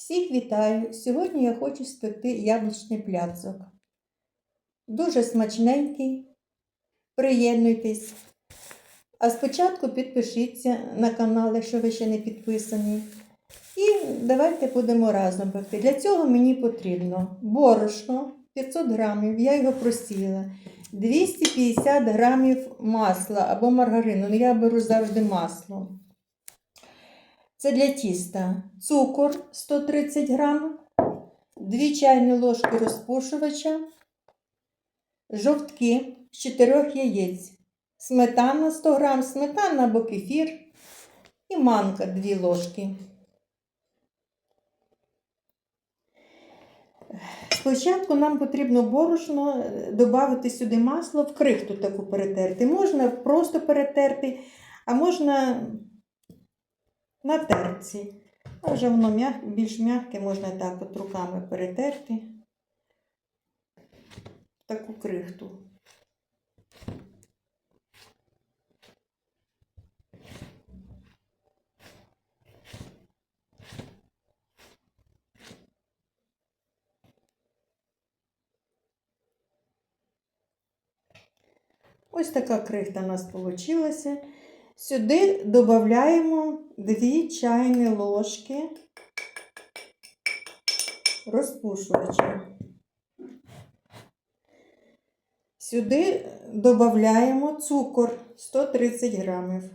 Всіх вітаю! Сьогодні я хочу спекти яблучний пляцок. Дуже смачненький. Приєднуйтесь. А спочатку підпишіться на канал, якщо ви ще не підписані. І давайте будемо разом пекти. Для цього мені потрібно борошно 500 грамів, я його просіла. 250 грамів масла або маргарину. Ну, я беру завжди масло. Це для тіста. Цукор 130 грам, 2 чайні ложки розпушувача, жовтки з 4 яєць, сметана 100 грам, сметана або кефір і манка 2 ложки. Спочатку нам потрібно борошно додати сюди масло в крихту таку перетерти. Можна просто перетерти, а можна на терці. А вже воно м'як, більш м'яке, можна так от руками перетерти таку крихту. Ось така крихта у нас вийшла. Сюди додаємо 2 чайні ложки розпушувача. Сюди додаємо цукор 130 грамів.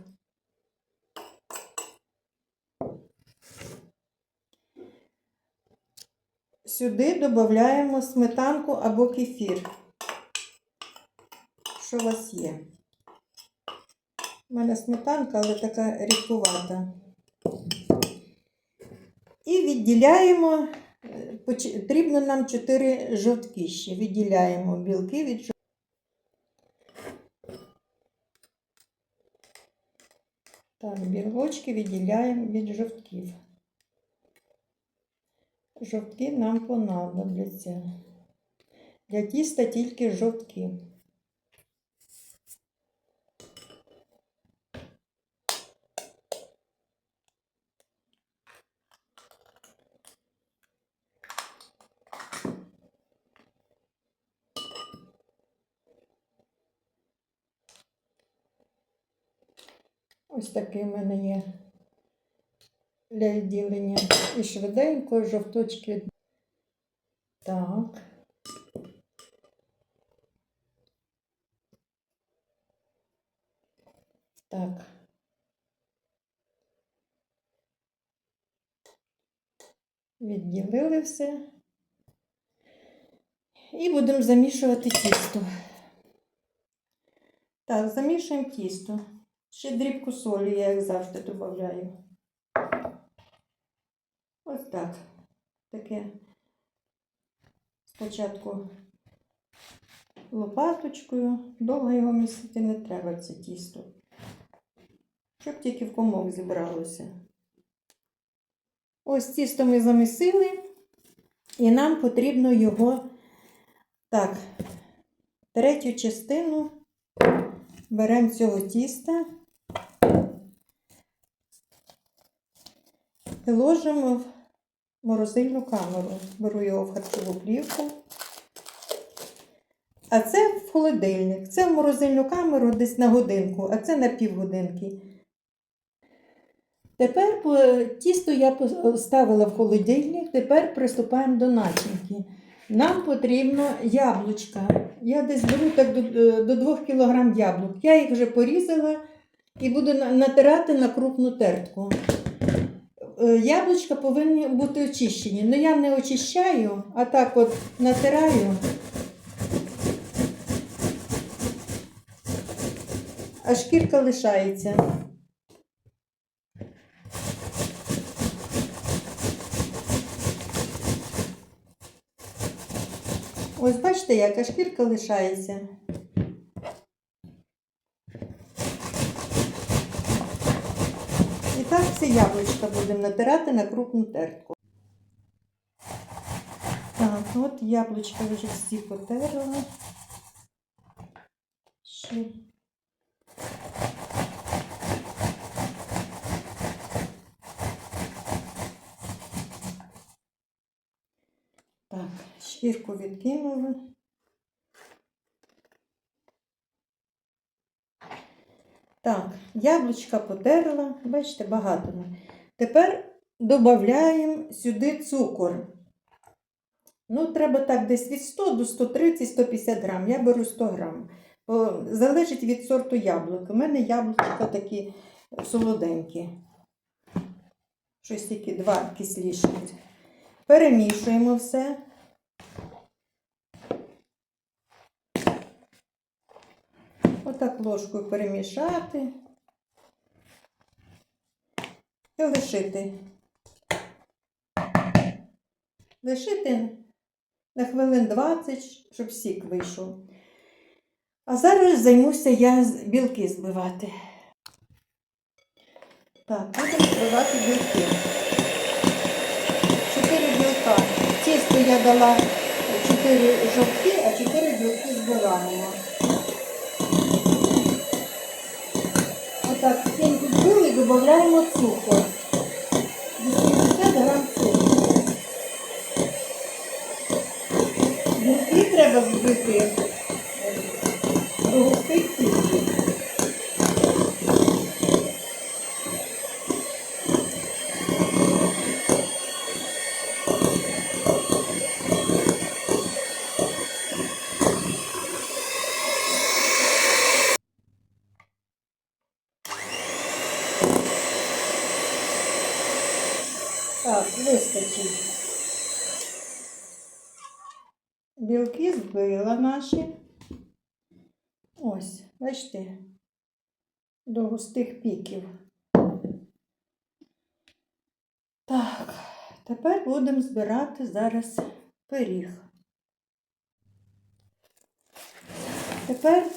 Сюди додаємо сметанку або кефір, що у вас є. У мене сметанка, але така рідкувата. І відділяємо, потрібно нам 4 жовтки ще. Відділяємо білки від жовтків. Так, білочки відділяємо від жовтків. Жовтки нам понадобляться. Для тіста тільки жовтки. Ось такий в мене є для відділення. І швиденько жовточки. Так. Так. Відділили все. І будемо замішувати тісто. Так, замішуємо тісто. Ще дрібку солі, я як завжди додаю. Ось так. Таке спочатку лопаточкою. Довго його місити не треба це тісто. Щоб тільки в комок зібралося. Ось тісто ми замісили, і нам потрібно його так, третю частину беремо цього тіста ложимо в морозильну камеру. Беру його в харчову плівку. А це в холодильник. Це в морозильну камеру десь на годинку, а це на півгодинки. Тепер тісто я поставила в холодильник, тепер приступаємо до начинки. Нам потрібно яблучка. Я десь беру так до, до 2 кг яблук. Я їх вже порізала і буду натирати на крупну тертку. Е, Яблучка повинні бути очищені. Ну я не очищаю, а так от натираю. А шкірка лишається. Ось бачите, яка шкірка лишається. І так це яблучко будемо натирати на крупну тертку. Так, от яблучка вже всі потерла. Ще. Так, шкірку відкинули. Так, яблучка потерла, бачите, багато. Тепер додаємо сюди цукор. Ну, треба так десь від 100 до 130-150 грам. Я беру 100 грам. Залежить від сорту яблук. У мене яблучка такі солоденькі. Щось тільки два кисліші. Перемішуємо все. Отак ложкою перемішати і лишити. Лишити на хвилин 20, щоб сік вийшов. А зараз займуся я білки збивати. Так, будемо збивати білки. Чотири білка. Тісто я дала 4 жовтки, а 4 білки збиваємо. Отак, пінку додаємо цукор. 80 грам цукру. Білки треба збити е, до густих тістів. Так, вистачить. Білки збила наші. Ось, бачите, до густих піків. Так, тепер будемо збирати зараз пиріг. Тепер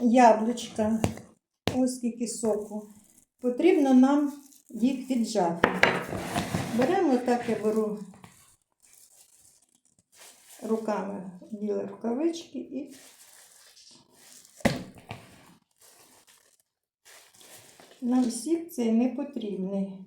яблучка, ось скільки соку. Потрібно нам їх віджати. Беремо так, я беру руками білі рукавички і нам сік цей не потрібний.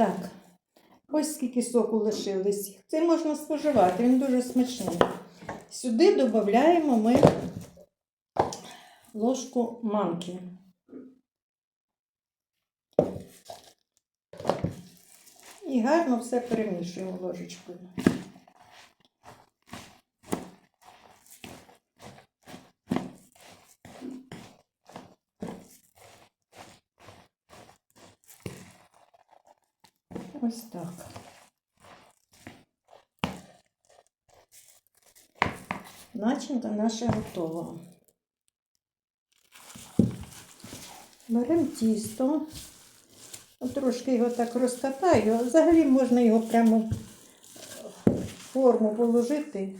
Так, ось скільки соку лишилось. Це можна споживати, він дуже смачний. Сюди додаємо ми ложку манки. І гарно все перемішуємо ложечкою. Ось так. Начинка наша готова. Беремо тісто, трошки його так розкатаю, а взагалі можна його прямо в форму положити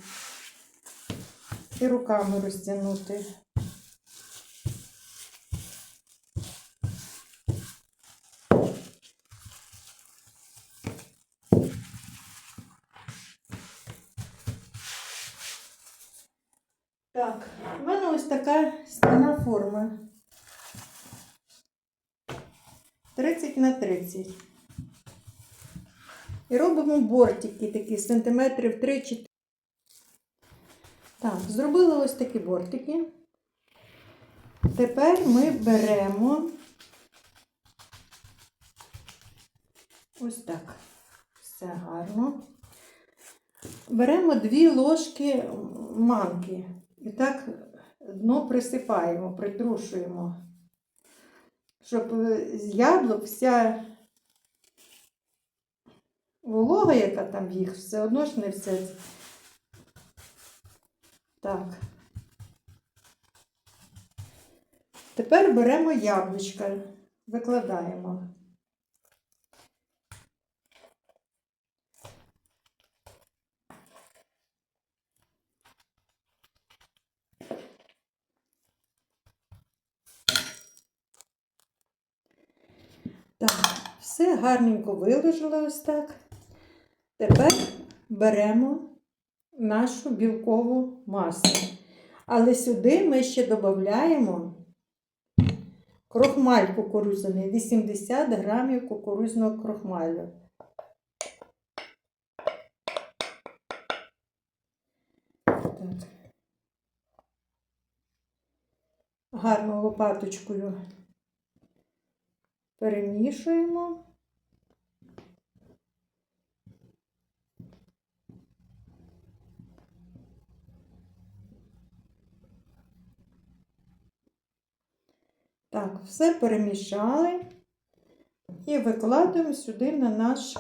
і руками розтягнути. Так, в мене ось така скляна форма. 30 на 30. І робимо бортики такі сантиметрів 3-4. Так, зробили ось такі бортики. Тепер ми беремо ось так. Все гарно. Беремо дві ложки манки. І так дно присипаємо, притрушуємо щоб е, з яблук вся волога, яка там їх, все одно ж не все. Так. Тепер беремо яблучка, викладаємо. Все гарненько виложила ось так. Тепер беремо нашу білкову масу. Але сюди ми ще додаємо крохмаль кукурудзяний, 80 грамів кукурудзяного крохмалю. Так. Гарно лопаточкою перемішуємо. Так, все перемішали і викладаємо сюди на наш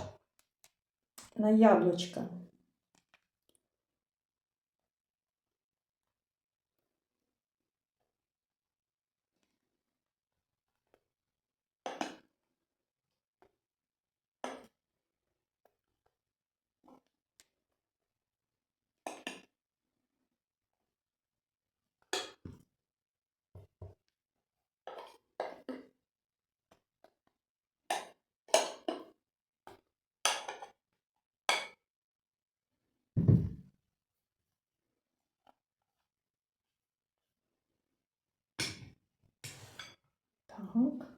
на яблучка. Так.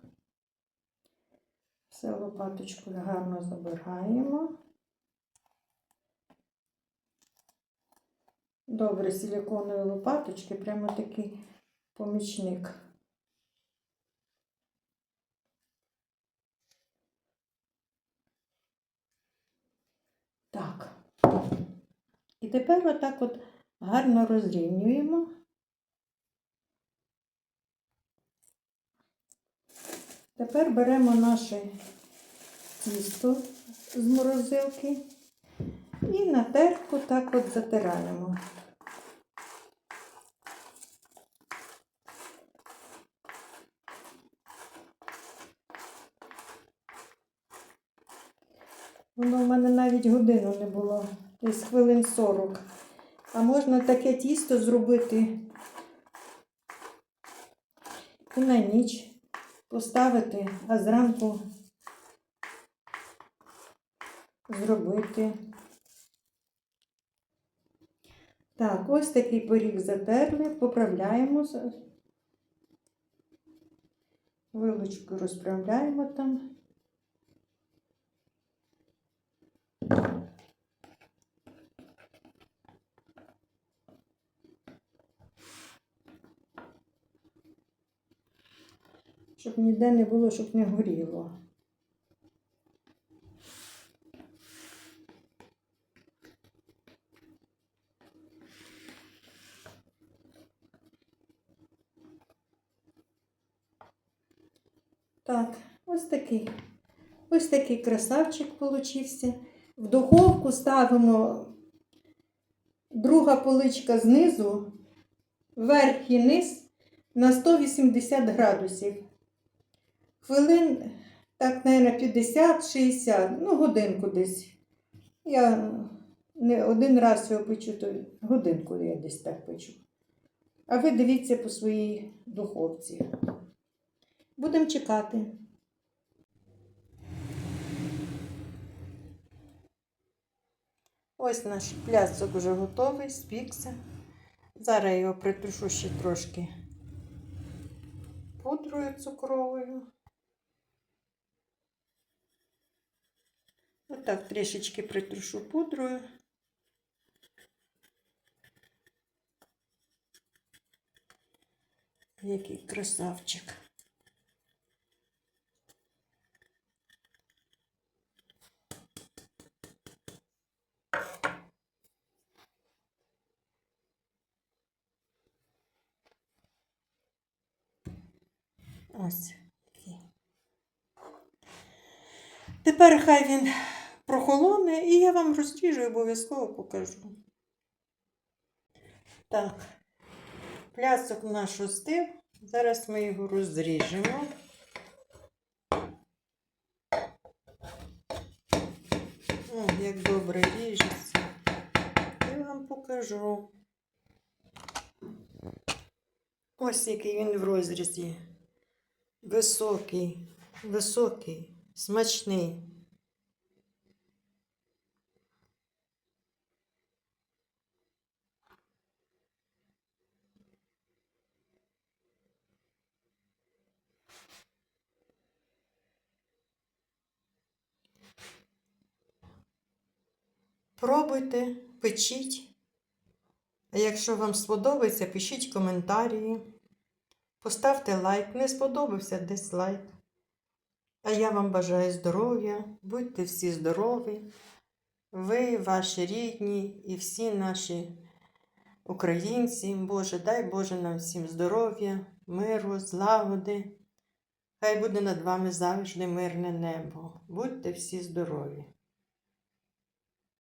Все лопаточкою гарно забираємо. Добре, силиконові лопаточки, прямо такий помічник. Так. І тепер отак от гарно розрівнюємо. Тепер беремо наше тісто з морозилки і на терку так от затираємо. Воно в мене навіть годину не було, десь хвилин 40. А можна таке тісто зробити і на ніч поставити, а зранку зробити. Так, ось такий поріг затерли, поправляємо, вилочку розправляємо там. Щоб ніде не було, щоб не горіло. Так, ось такий. Ось такий красавчик получився. В духовку ставимо друга поличка знизу, верх і низ на 180 градусів. Хвилин, так, мабуть, 50-60, ну, годинку десь. Я не один раз його печу, то годинку я десь так печу. А ви дивіться по своїй духовці. Будемо чекати. Ось наш пляцок вже готовий, спікся. Зараз я його притрушу ще трошки пудрою цукровою. Отак трішечки притрушу пудрою. Який красавчик. Ось. Тепер хай він прохолоне, і я вам розріжу і обов'язково покажу. Так, плясок наш остив. Зараз ми його розріжемо. О, як добре ріжеться. Я вам покажу. Ось який він в розрізі. Високий, високий. смачний. Пробуйте, печіть. А якщо вам сподобається, пишіть коментарі. Поставте лайк. Не сподобався дизлайк. А я вам бажаю здоров'я. Будьте всі здорові. Ви, ваші рідні і всі наші українці. Боже, дай Боже нам всім здоров'я, миру, злагоди. Хай буде над вами завжди мирне небо. Будьте всі здорові!